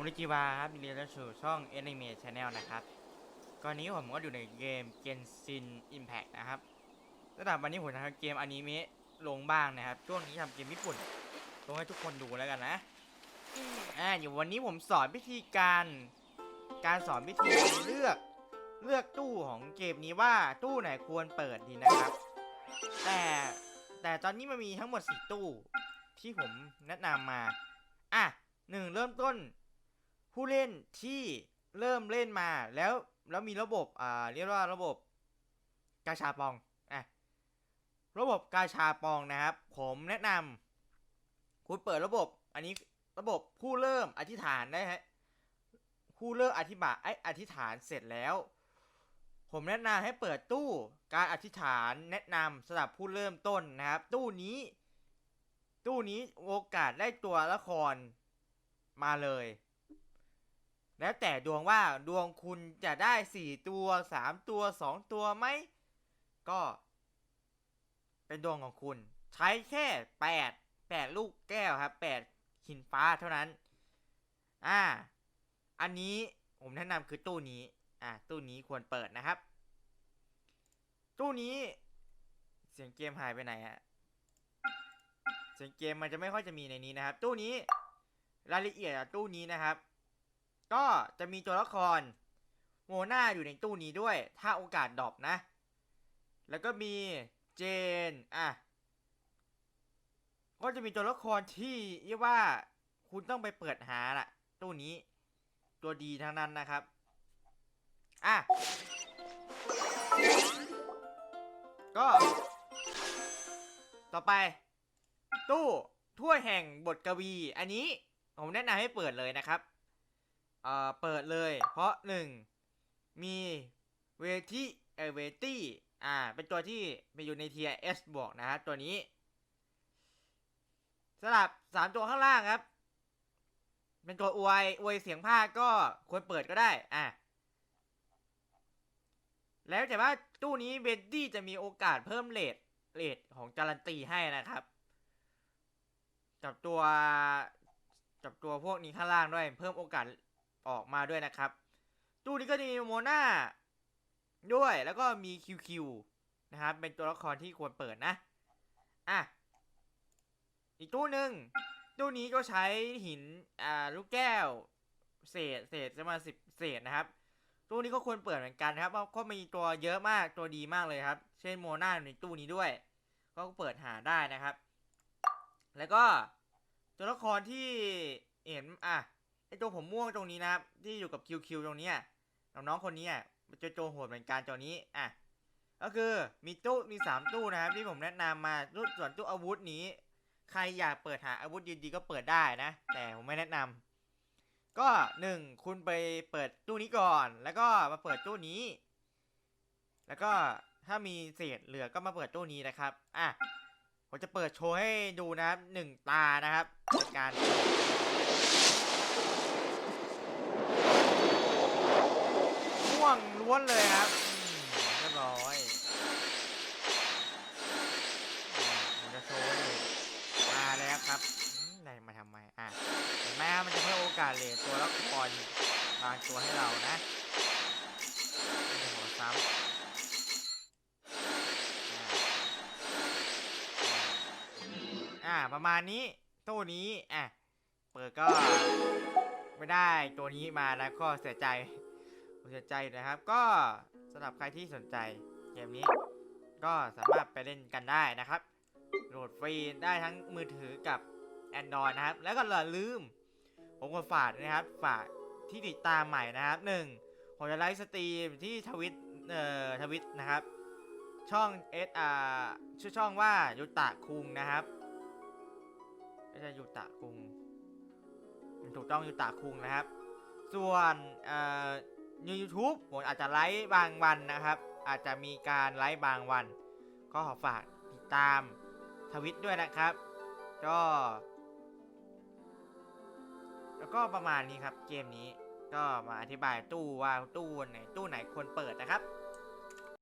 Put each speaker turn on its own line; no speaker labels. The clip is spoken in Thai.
มูนิจิวาครับยินดีต้อนรับสู่ช่อง Anime Channel นะครับก่อนนี้ผมก็อยู่ในเกม Genshin Impact นะครับระดับวันนี้ผมจะทำเกมอนิเมะลงบ้างนะครับ ช่วงนี้ทำเกมญี่ปุ่น ลงให้ทุกคนดูแล้วกันนะ อ่าอยู่วันนี้ผมสอนวิธีการ การสอนวิธีเลือก เลือกตู้ของเกมนี้ว่าตู้ไหนควรเปิดดีนะครับ แต่แต่ตอนนี้มันมีทั้งหมด 4 ตู้ที่ผมแนะนำมา อะหนึ่งเริ่มต้น ผู้เล่นที่เริ่มเล่นมาแล้วแล้วมีระบบอ่าเรียกว่าระบบกาชาปองอะระบบกาชาปองนะครับ ผมแนะนำคุณเปิดระบบ อันนี้ระบบผู้เริ่มอธิษฐานได้ฮะผู้เริ่มอธิบายไออธิษฐานเสร็จแล้ว ผมแนะนำให้เปิดตู้การอธิษฐานแนะนำสำหรับผู้เริ่มต้นนะครับ ตู้นี้ ตู้นี้โอกาสได้ตัวละครมาเลย แล้วแต่ดวงว่าดวงคุณจะได้สี่ตัวสามตัวสองตัวไหม ก็ เป็นดวงของคุณ ใช้แค่แปดแปดลูกแก้วครับแปดหินฟ้าเท่านั้น อ่า อันนี้ผมแนะนำคือตู้นี้ อ่า ตู้นี้ควรเปิดนะครับ ตู้นี้ เสียงเกมหายไปไหนอะเสียงเกมมันจะไม่ค่อยจะมีในนี้นะครับ ตู้นี้ รายละเอียดตู้นี้นะครับ ก็จะมีตัวละครโมนาอยู่ในตู้นี้ด้วย ถ้าโอกาสดรอปนะ แล้วก็มีเจน อะ ก็จะมีตัวละครที่เรียกว่าคุณต้องไปเปิดหาล่ะ ตู้นี้ ตัวดีทั้งนั้นนะครับ อะ ก็ ต่อไป ตู้ถ้วยแห่งบทกวี อันนี้ผมแนะนำให้เปิดเลยนะครับ อ่อเปิดเลย เพราะหนึ่งมีเวทีเอเวตี้อ่า เป็นตัวที่ไปอยู่ในเทีย S บวกนะครับตัวนี้สำหรับสามตัวข้างล่างครับ เป็นตัวอวยอวยเสียงภาคก็ควรเปิดก็ได้อะแล้วแต่ว่าตู้นี้เวนดี้จะมีโอกาสเพิ่มเลทเลทของการันตีให้นะครับ กับตัวกับตัวพวกนี้ข้างล่างด้วย เพิ่มโอกาส ออกมาด้วยนะครับ ตู้นี้ก็มีโมนาด้วยแล้วก็มีคิวคิวนะครับ เป็นตัวละครที่ควรเปิดนะ อะ อีกตู้หนึ่งตู้นี้ก็ใช้หินอ่าลูกแก้ว เศษเศษจะมาสิบเศษนะครับ ตู้นี้ก็ควรเปิดเหมือนกันครับเพราะก็มีตัวเยอะมากตัวดีมากเลยครับ เช่นโมนาในตู้นี้ด้วย ก็เปิดหาได้นะครับ แล้วก็ตัวละครที่เห็นอะ ไอตัวผมม่วงตรงนี้นะครับ ที่อยู่กับคิวคิวตรงนี้น้องๆคนนี้อะจะโจโหดเหมือนกันตัวนี้อะก็คือมีตู้มีสามตู้นะครับ ที่ผมแนะนำมาตู้ส่วนตู้อาวุธนี้ ใครอยากเปิดหาอาวุธดีๆก็เปิดได้นะ แต่ผมไม่แนะนำก็หนึ่งคุณไปเปิดตู้นี้ก่อน แล้วก็มาเปิดตู้นี้ แล้วก็ถ้ามีเศษเหลือก็มาเปิดตู้นี้นะครับอะผมจะเปิดโชว์ให้ดูนะครับหนึ่งตานะครับการม่วง ล้วนเลยครับเรียบร้อยอ่าผมจะโชว์ให้ดูมาแล้วครับอืมได้มาทำไมอะเห็นไหมมันจะเพิ่มโอกาสเลทตัวละครบางตัวให้เรานะไม่หัวซ้ำอ่าประมาณนี้ตู้นี้อะเปิดก็ไม่ได้ตัวนี้มาแล้วก็เสียใจ เสียใจนะครับ ก็สำหรับใครที่สนใจเกมนี้ ก็สามารถไปเล่นกันได้นะครับ โหลดฟรีได้ทั้งมือถือกับ Android นะครับ แล้วก็อย่าลืม ผมก็ฝากนะครับ ฝากที่ติดตามใหม่นะครับหนึ่งผมจะไลฟ์สตรีมที่ทวิตเอ่อทวิตนะครับ ช่องเอสอาชื่อช่องว่ายุตะคุงนะครับไม่ใช่ยูตะคุงถูกต้องยูตะคุงนะครับ ส่วนเอ่อ ในยูทูบผมอาจจะไลฟ์บางวันนะครับ อาจจะมีการไลฟ์บางวัน ก็ขอฝากติดตามทวิตด้วยนะครับ ก็ แล้วก็ประมาณนี้ครับเกมนี้ก็มาอธิบายตู้ว่าตู้ไหนตู้ไหนควรเปิดนะครับ